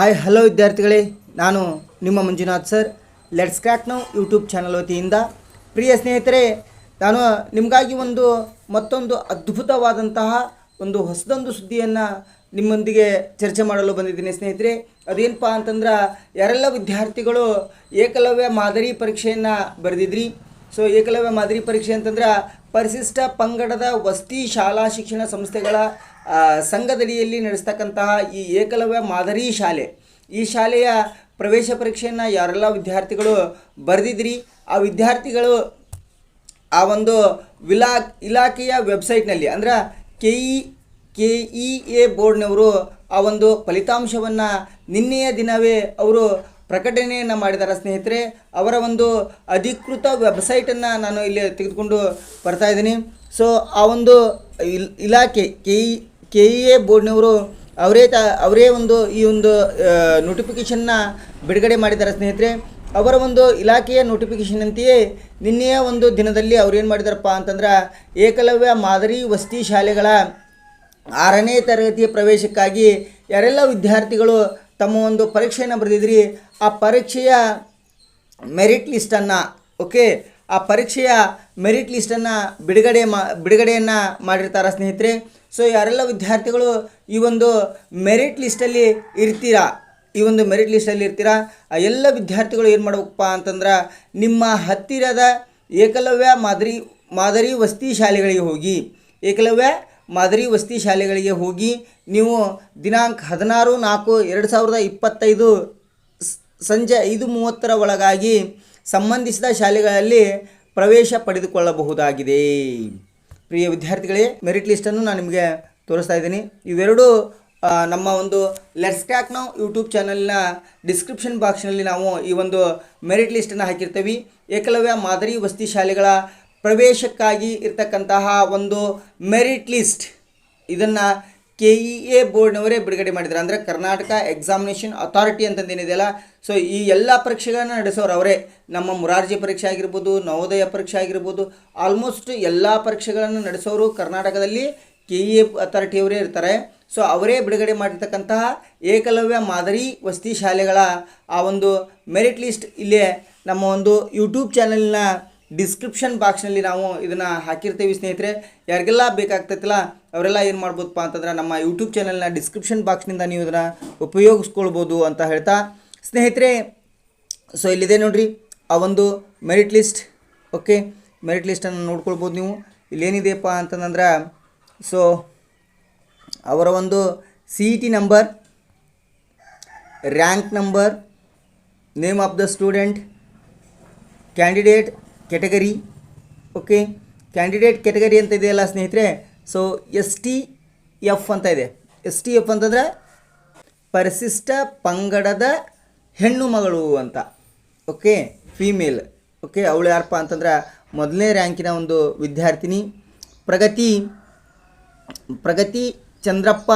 Hi hello ವಿದ್ಯಾರ್ಥಿಗಳೇ. ನಾನು ನಿಮ್ಮ Manjunath sir. Let's crack now YouTube channel ವತಿಯಿಂದ. ಪ್ರಿಯ ಸ್ನೇಹಿತರೆ, ನಾನು ನಿಮಗಾಗಿ ಒಂದು ಮತ್ತೊಂದು ಅದ್ಭುತವಾದಂತಹ ಒಂದು ಹೊಸದೊಂದು ಸುದ್ದಿಯನ್ನು ನಿಮ್ಮೊಂದಿಗೆ ಚರ್ಚೆ ಮಾಡಲು ಬಂದಿದ್ದೀನಿ ಸ್ನೇಹಿತರೆ. ಅದೇನಪ್ಪ ಅಂತಂದ್ರೆ, ಯಾರೆಲ್ಲ ವಿದ್ಯಾರ್ಥಿಗಳು ಏಕಲವ್ಯ ಮಾದರಿ ಪರೀಕ್ಷೆಯನ್ನು ಬರೆದಿದ್ರಿ? ಸೊ ಏಕಲವ್ಯ ಮಾದರಿ ಪರೀಕ್ಷೆ ಅಂತಂದ್ರೆ, ಪರಿಶಿಷ್ಟ ಪಂಗಡದ ವಸತಿ ಶಾಲಾ ಶಿಕ್ಷಣ ಸಂಸ್ಥೆಗಳ ಸಂಘದಡಿಯಲ್ಲಿ ನಡೆಸ್ತಕ್ಕಂತಹ ಈ ಏಕಲವ್ಯ ಮಾದರಿ ಶಾಲೆ. ಈ ಶಾಲೆಯ ಪ್ರವೇಶ ಪರೀಕ್ಷೆಯನ್ನು ಯಾರೆಲ್ಲ ವಿದ್ಯಾರ್ಥಿಗಳು ಬರೆದಿದ್ರಿ? ಆ ವಿದ್ಯಾರ್ಥಿಗಳು ಆ ಒಂದು ವಿಲಾ, ಇಲಾಖೆಯ ವೆಬ್ಸೈಟ್ನಲ್ಲಿ ಅಂದ್ರೆ K E K E A ಬೋರ್ಡ್ನವರು ಆ ಒಂದು ಫಲಿತಾಂಶವನ್ನು ನಿನ್ನೆಯ ದಿನವೇ ಅವರು ಪ್ರಕಟಣೆಯನ್ನು ಮಾಡಿದ್ದಾರೆ ಸ್ನೇಹಿತರೆ. ಅವರ ಒಂದು ಅಧಿಕೃತ ವೆಬ್ಸೈಟನ್ನು ನಾನು ಇಲ್ಲಿ ತೆಗೆದುಕೊಂಡು ಬರ್ತಾ ಇದ್ದೀನಿ. ಸೊ ಆ ಒಂದು ಇಲ್, ಇಲಾಖೆ K E K E A ಬೋರ್ಡ್ನವರು ಅವರೇ ತ, ಅವರೇ ಒಂದು ಈ ಒಂದು ನೋಟಿಫಿಕೇಶನ್ನ ಬಿಡುಗಡೆ ಮಾಡಿದ್ದಾರೆ ಸ್ನೇಹಿತರೆ. ಅವರ ಒಂದು ಇಲಾಖೆಯ ನೋಟಿಫಿಕೇಶನ್ ಅಂತೆಯೇ ನಿನ್ನೆಯ ಒಂದು ದಿನದಲ್ಲಿ ಅವ್ರು ಏನು ಮಾಡಿದಾರಪ್ಪ ಅಂತಂದ್ರೆ ಏಕಲವ್ಯ ಮಾದರಿ ವಸತಿ ಶಾಲೆಗಳ ಆರನೇ ತರಗತಿಯ ಪ್ರವೇಶಕ್ಕಾಗಿ ಯಾರೆಲ್ಲ ವಿದ್ಯಾರ್ಥಿಗಳು ತಮ್ಮ ಒಂದು ಪರೀಕ್ಷೆಯನ್ನು ಬರೆದಿದ್ರಿ, ಆ ಪರೀಕ್ಷೆಯ ಮೆರಿಟ್ ಲಿಸ್ಟನ್ನು ಓಕೆ ಆ ಪರೀಕ್ಷೆಯ ಮೆರಿಟ್ ಲಿಸ್ಟನ್ನು ಬಿಡುಗಡೆ ಮಾ, ಬಿಡುಗಡೆಯನ್ನು ಮಾಡಿರ್ತಾರೆ ಸ್ನೇಹಿತರೆ. ಸೊ ಯಾರೆಲ್ಲ ವಿದ್ಯಾರ್ಥಿಗಳು ಈ ಒಂದು ಮೆರಿಟ್ ಲಿಸ್ಟಲ್ಲಿ ಇರ್ತೀರಾ? ಈ ಒಂದು ಮೆರಿಟ್ ಲಿಸ್ಟಲ್ಲಿ ಇರ್ತೀರಾ? ಆ ಎಲ್ಲ ವಿದ್ಯಾರ್ಥಿಗಳು ಏನು ಮಾಡ್ಬೇಕಪ್ಪ ಅಂತಂದ್ರೆ ನಿಮ್ಮ ಹತ್ತಿರದ ಏಕಲವ್ಯ ಮಾದರಿ ಮಾದರಿ ವಸತಿ ಶಾಲೆಗಳಿಗೆ ಹೋಗಿ, ಏಕಲವ್ಯ ಮಾದರಿ ವಸತಿ ಶಾಲೆಗಳಿಗೆ ಹೋಗಿ ನೀವು ದಿನಾಂಕ ಹದಿನಾರು, ನಾಲ್ಕು, ಎರಡು ಸಾವಿರದ ಇಪ್ಪತ್ತೈದು ಸಂಜೆ ಐದು ಮೂವತ್ತರ ಒಳಗಾಗಿ ಸಂಬಂಧಿಸಿದ ಶಾಲೆಗಳಲ್ಲಿ ಪ್ರವೇಶ ಪಡೆದುಕೊಳ್ಳಬಹುದಾಗಿದೆ. ಪ್ರಿಯ ವಿದ್ಯಾರ್ಥಿಗಳೇ ಮೆರಿಟ್ ಲಿಸ್ಟನ್ನು ನಾನು ನಿಮಗೆ ತೋರಿಸ್ತಾ ಇದ್ದೀನಿ. ಇವೆರಡು ನಮ್ಮ ಒಂದು ಲೆಟ್ಸ್ ಕ್ಯಾಕ್ ನಾವು ಯೂಟ್ಯೂಬ್ ಚಾನಲ್ನ ಡಿಸ್ಕ್ರಿಪ್ಷನ್ ಬಾಕ್ಸ್ನಲ್ಲಿ ನಾವು ಈ ಒಂದು ಮೆರಿಟ್ ಲಿಸ್ಟನ್ನು ಹಾಕಿರ್ತೀವಿ. ಏಕಲವ್ಯ ಮಾದರಿ ವಸತಿ ಶಾಲೆಗಳ ಪ್ರವೇಶಕ್ಕಾಗಿ ಇರ್ತಕ್ಕಂತಹ ಒಂದು ಮೆರಿಟ್ ಲಿಸ್ಟ್ ಇದನ್ನು ಕೆ ಇ ಎ ಬೋರ್ಡ್ನವರೇ ಬಿಡುಗಡೆ ಮಾಡಿದ್ರು. ಅಂದರೆ ಕರ್ನಾಟಕ ಎಕ್ಸಾಮಿನೇಷನ್ ಅಥಾರಿಟಿ ಅಂತಂದೇನಿದೆಯಲ್ಲ ಸೊ ಈ ಎಲ್ಲ ಪರೀಕ್ಷೆಗಳನ್ನು ನಡೆಸೋರು ಅವರೇ ನಮ್ಮ ಮುರಾರ್ಜಿ ಪರೀಕ್ಷೆ ಆಗಿರ್ಬೋದು, ನವೋದಯ ಪರೀಕ್ಷೆ ಆಗಿರ್ಬೋದು ಆಲ್ಮೋಸ್ಟ್ ಎಲ್ಲ ಪರೀಕ್ಷೆಗಳನ್ನು ನಡೆಸೋರು ಕರ್ನಾಟಕದಲ್ಲಿ ಕೆ ಇ ಎ ಅಥಾರಿಟಿಯವರೇ ಇರ್ತಾರೆ. ಸೊ ಅವರೇ ಬಿಡುಗಡೆ ಮಾಡಿರ್ತಕ್ಕಂತಹ ಏಕಲವ್ಯ ಮಾದರಿ ವಸತಿ ಶಾಲೆಗಳ ಆ ಒಂದು ಮೆರಿಟ್ ಲಿಸ್ಟ್ ಇಲ್ಲೇ ನಮ್ಮ ಒಂದು ಯೂಟ್ಯೂಬ್ ಚಾನಲ್ನ ಡಿಸ್ಕ್ರಿಪ್ಷನ್ ಬಾಕ್ಸ್ನಲ್ಲಿ ನಾವು ಇದನ್ನು ಹಾಕಿರ್ತೀವಿ ಸ್ನೇಹಿತರೆ. ಯಾರಿಗೆಲ್ಲ ಬೇಕಾಗ್ತೈತಲ್ಲ ಅವರೆಲ್ಲ ಏನು ಮಾಡ್ಬೋದಪ್ಪ ಅಂತಂದ್ರೆ ನಮ್ಮ ಯೂಟ್ಯೂಬ್ ಚಾನಲ್ನ ಡಿಸ್ಕ್ರಿಪ್ಷನ್ ಬಾಕ್ಸ್ನಿಂದ ನೀವು ಇದನ್ನು ಉಪಯೋಗಿಸ್ಕೊಳ್ಬೋದು ಅಂತ ಹೇಳ್ತಾ. ಸ್ನೇಹಿತರೆ ಸೊ ಇಲ್ಲಿದೆ ನೋಡಿರಿ, ಆ ಒಂದು ಮೆರಿಟ್ ಲಿಸ್ಟ್ ಓಕೆ ಮೆರಿಟ್ ಲಿಸ್ಟನ್ನು ನೋಡ್ಕೊಳ್ಬೋದು ನೀವು. ಇಲ್ಲೇನಿದೆಯಪ್ಪ ಅಂತಂದ್ರೆ ಸೊ ಅವರ ಒಂದು C E T number rank number name of the student candidate category okay candidate category ಅಂತ ಇದೆಯಲ್ಲ ಸ್ನೇಹಿತರೆ ಸೊ ಎಸ್ ಟಿ ಎಫ್ ಅಂತ ಇದೆ. ಎಸ್ ಟಿ ಎಫ್ ಅಂತಂದರೆ ಪರಿಶಿಷ್ಟ ಪಂಗಡದ ಹೆಣ್ಣು ಮಗಳು ಅಂತ. ಓಕೆ ಫೀಮೇಲ್ ಓಕೆ ಅವಳು ಯಾರಪ್ಪ ಅಂತಂದ್ರೆ ಮೊದಲನೇ ರ್ಯಾಂಕಿನ ಒಂದು ವಿದ್ಯಾರ್ಥಿನಿ. ಪ್ರಗತಿ ಪ್ರಗತಿ ಚಂದ್ರಪ್ಪ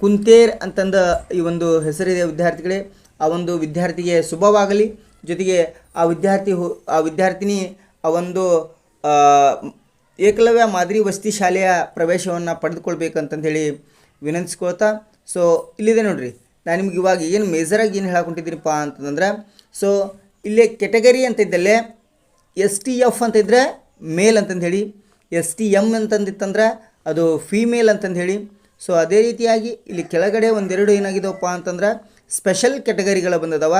ಕುಂತೇರ್ ಅಂತಂದ ಈ ಒಂದು ಹೆಸರಿದೆ ವಿದ್ಯಾರ್ಥಿಗಳೇ. ಆ ಒಂದು ವಿದ್ಯಾರ್ಥಿಗೆ ಶುಭವಾಗಲಿ. ಜೊತೆಗೆ ಆ ವಿದ್ಯಾರ್ಥಿ ಆ ವಿದ್ಯಾರ್ಥಿನಿ ಆ ಒಂದು ಏಕಲವ್ಯ ಮಾದರಿ ವಸತಿ ಶಾಲೆಯ ಪ್ರವೇಶವನ್ನು ಪಡೆದುಕೊಳ್ಬೇಕಂತಂದು ಹೇಳಿ ವಿನಂತಿಸ್ಕೊಳ್ತಾ ಸೊ ಇಲ್ಲಿದೆ ನೋಡಿರಿ. ನಾನು ನಿಮ್ಗೆ ಇವಾಗ ಏನು ಮೇಜರಾಗಿ ಏನು ಹೇಳಕೊಂಡಿದ್ದೀನಪ್ಪ ಅಂತಂದ್ರೆ ಸೊ ಇಲ್ಲೇ ಕೆಟಗರಿ ಅಂತ ಇದ್ದಲ್ಲೇ ಎಸ್ ಟಿ ಎಫ್ ಅಂತ ಇದ್ದರೆ ಮೇಲ್ ಅಂತಂದು ಹೇಳಿ ಎಸ್ ಟಿ ಎಂ ಅಂತಂದಿತ್ತಂದ್ರೆ ಅದು ಫೀಮೇಲ್ ಅಂತಂದು ಹೇಳಿ ಸೊ ಅದೇ ರೀತಿಯಾಗಿ ಇಲ್ಲಿ ಕೆಳಗಡೆ ಒಂದೆರಡು ಏನಾಗಿದವಪ್ಪ ಅಂತಂದ್ರೆ ಸ್ಪೆಷಲ್ ಕೆಟಗರಿಗಳು ಬಂದದವ.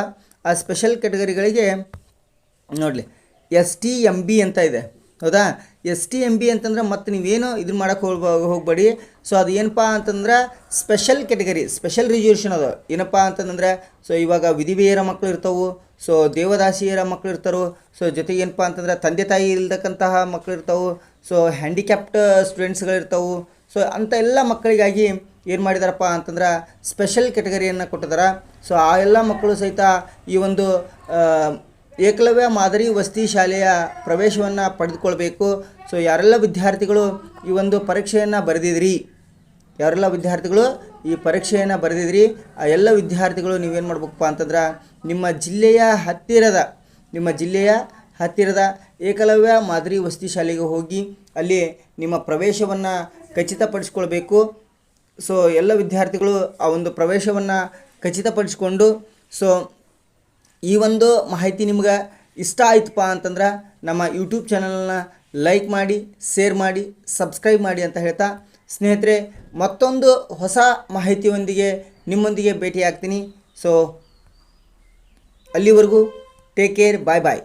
ಆ ಸ್ಪೆಷಲ್ ಕೆಟಗರಿಗಳಿಗೆ ನೋಡಲಿ ಎಸ್ ಟಿ ಎಂ ಬಿ ಅಂತ ಇದೆ. ಹೌದಾ? ಎಸ್ ಟಿ ಎಂ ಬಿ ಅಂತಂದ್ರೆ ಮತ್ತೆ ನೀವೇನು ಇದನ್ನ ಮಾಡೋಕ್ಕೆ ಹೋಗ್ಬ ಹೋಗಬೇಡಿ. ಸೊ ಅದು ಏನಪ್ಪ ಅಂತಂದ್ರೆ ಸ್ಪೆಷಲ್ ಕೆಟಗರಿ ಸ್ಪೆಷಲ್ ರಿಸರ್ವೇಷನ್ ಅದು. ಏನಪ್ಪ ಅಂತಂದ್ರೆ ಸೊ ಇವಾಗ ವಿಧಿವೇಯರ ಮಕ್ಕಳು ಇರ್ತವೆ ಸೊ ದೇವದಾಸಿಯರ ಮಕ್ಕಳು ಇರ್ತಾರೆ ಸೊ ಜೊತೆಗೆ ಏನಪ್ಪ ಅಂತಂದ್ರೆ ತಂದೆ ತಾಯಿ ಇಲ್ದಕ್ಕಂತಹ ಮಕ್ಕಳು ಇರ್ತವೆ ಸೊ ಹ್ಯಾಂಡಿಕ್ಯಾಪ್ಟ್ ಸ್ಟೂಡೆಂಟ್ಸ್ಗಳಿರ್ತವೆ ಸೊ ಅಂಥ ಎಲ್ಲ ಮಕ್ಕಳಿಗಾಗಿ ಏನು ಮಾಡಿದಾರಪ್ಪ ಅಂತಂದ್ರೆ ಸ್ಪೆಷಲ್ ಕೆಟಗರಿಯನ್ನು ಕೊಟ್ಟಿದ್ದಾರೆ ಸೊ ಆ ಎಲ್ಲ ಮಕ್ಕಳು ಸಹಿತ ಈ ಒಂದು ಏಕಲವ್ಯ ಮಾದರಿ ವಸತಿ ಶಾಲೆಯ ಪ್ರವೇಶವನ್ನು ಪಡೆದುಕೊಳ್ಬೇಕು. ಸೊ ಯಾರೆಲ್ಲ ವಿದ್ಯಾರ್ಥಿಗಳು ಈ ಒಂದು ಪರೀಕ್ಷೆಯನ್ನು ಬರೆದಿದ್ರಿ? ಯಾರೆಲ್ಲ ವಿದ್ಯಾರ್ಥಿಗಳು ಈ ಪರೀಕ್ಷೆಯನ್ನು ಬರೆದಿದ್ರಿ? ಆ ಎಲ್ಲ ವಿದ್ಯಾರ್ಥಿಗಳು ನೀವೇನು ಮಾಡ್ಬೇಕಪ್ಪ ಅಂತಂದ್ರೆ, ನಿಮ್ಮ ಜಿಲ್ಲೆಯ ಹತ್ತಿರದ, ನಿಮ್ಮ ಜಿಲ್ಲೆಯ ಹತ್ತಿರದ ಏಕಲವ್ಯ ಮಾದರಿ ವಸತಿ ಶಾಲೆಗೆ ಹೋಗಿ ಅಲ್ಲಿ ನಿಮ್ಮ ಪ್ರವೇಶವನ್ನು ಖಚಿತಪಡಿಸ್ಕೊಳ್ಬೇಕು. ಸೊ ಎಲ್ಲ ವಿದ್ಯಾರ್ಥಿಗಳು ಆ ಒಂದು ಪ್ರವೇಶವನ್ನು ಖಚಿತಪಡಿಸಿಕೊಂಡು ಸೊ ಈ ಒಂದು ಮಾಹಿತಿ ನಿಮ್ಗೆ ಇಷ್ಟ ಆಯ್ತಪ್ಪ ಅಂತಂದ್ರೆ, ನಮ್ಮ ಯೂಟ್ಯೂಬ್ ಚಾನಲ್ನ ಲೈಕ್ ಮಾಡಿ ಶೇರ್ ಮಾಡಿ ಸಬ್ಸ್ಕ್ರೈಬ್ ಮಾಡಿ ಅಂತ ಹೇಳ್ತಾ ಸ್ನೇಹಿತರೆ, ಮತ್ತೊಂದು ಹೊಸ ಮಾಹಿತಿಯೊಂದಿಗೆ ನಿಮ್ಮೊಂದಿಗೆ ಭೇಟಿಯಾಗ್ತೀನಿ. ಸೊ ಅಲ್ಲಿವರೆಗೂ ಟೇಕ್ ಕೇರ್ ಬಾಯ್ ಬಾಯ್